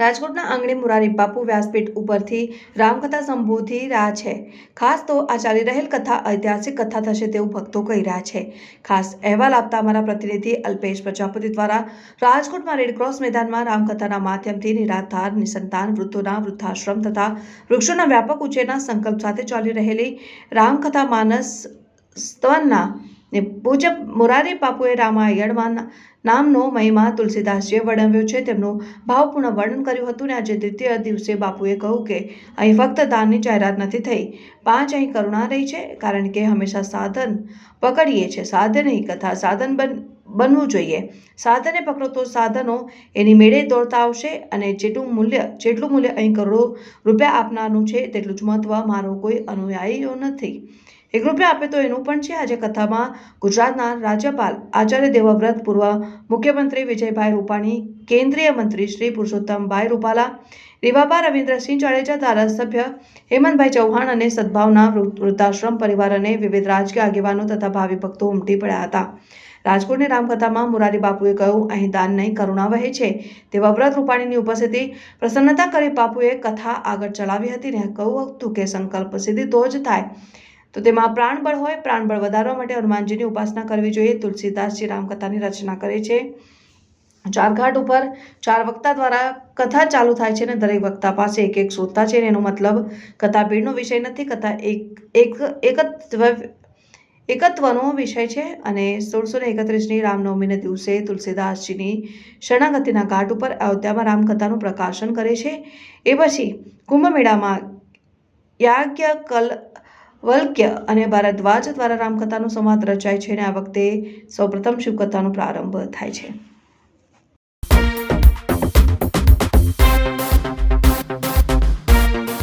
રાજકોટના આંગણે મુરારી બાપુ વ્યાસપીઠ ઉપરથી રામકથા સંબોધી રહ્યા છે. ખાસ તો આ ચાલી રહેલ કથા ઐતિહાસિક કથા થશે તેવું ભક્તો કહી રહ્યા છે. ખાસ અહેવાલ આપતા અમારા પ્રતિનિધિ અલ્પેશ પ્રજાપતિ દ્વારા રાજકોટમાં રેડક્રોસ મેદાનમાં રામકથાના માધ્યમથી નિરાધાર, નિસંતાન વૃદ્ધોના વૃદ્ધાશ્રમ તથા વૃક્ષોના વ્યાપક ઉછેરના સંકલ્પ સાથે ચાલી રહેલી રામકથા માનસ સ્તવનના ને પૂજ્ય મોરારી બાપુએ રામાયણમાં નામનો મહિમા તુલસીદાસજીએ વર્ણવ્યો છે. તેમનું ભાવપૂર્ણ વર્ણન કર્યું હતું ને આજે દ્વિતીય દિવસે બાપુએ કહ્યું કે અહીં ફક્ત દાનની જાહેરાત નથી થઈ, પાંચ અહીં કરુણા રહી છે કારણ કે હંમેશા સાધન પકડીએ છે સાધન અહીં કથા, સાધન બન, બનવું જોઈએ. સાધને પકડો તો સાધનો એની મેળે દોડતા આવશે અને જેટલું મૂલ્ય જેટલું મૂલ્ય અહીં કરોડો રૂપિયા આપનારનું છે, તેટલું જ મહત્ત્વ મારો કોઈ અનુયાયીઓ નથી. એક રૂપિયા આપે તો એનું પણ છે. આજે કથામાં ગુજરાતના રાજ્યપાલ આચાર્ય દેવવ્રત, પૂર્વ મુખ્યમંત્રી વિજયભાઈ રૂપાણી, કેન્દ્રીય મંત્રી શ્રી પુરુષોત્તમભાઈ રૂપાલા રીવાબા રવિન્દ્રસિંહ જાડેજા, ધારાસભ્ય હેમંતભાઈ ચૌહાણ અને સદભાવના વૃદ્ધાશ્રમ પરિવાર અને વિવિધ રાજકીય આગેવાનો તથા ભાવિ ભક્તો ઉમટી પડ્યા હતા. રાજકોટની રામકથામાં મુરારી બાપુએ કહ્યું, અહીં દાન નહીં, કરુણા વહે છે. તેવા વ્રત રૂપાણીની ઉપસ્થિતિ પ્રસન્નતા કરી બાપુએ કથા આગળ ચલાવી હતી ને કહ્યું હતું કે સંકલ્પ સિદ્ધિ તો જ થાય. તો તેમાં પ્રાણબળ હોય, પ્રાણબળ વધારવા માટે હનુમાનજીની ઉપાસના કરવી જોઈએ. તુલસીદાસજી રામકથાની રચના કરે છે. ચાર ઘાટ ઉપર ચાર વક્તા દ્વારા કથા ચાલુ થાય છે અને દરેક વક્તા પાસે એક એક શ્રોતા છે એનો મતલબ કથા ભીડનો વિષય નથી. કથા એક એક, એકત્વ, એકત્વનો વિષય છે અને સોળસો ને એકત્રીસની રામનવમીના દિવસે તુલસીદાસજીની શરણાગતિના ઘાટ ઉપર અયોધ્યામાં રામકથાનું પ્રકાશન કરે છે. એ પછી કુંભ મેળામાં યાજ્ઞ કલ વલ્ક્ય અને ભારદ્વાજ દ્વારા રામકથાનો સંવાદ રચાય છે અને આ વખતે સૌપ્રથમ શિવકથાનો પ્રારંભ થાય છે.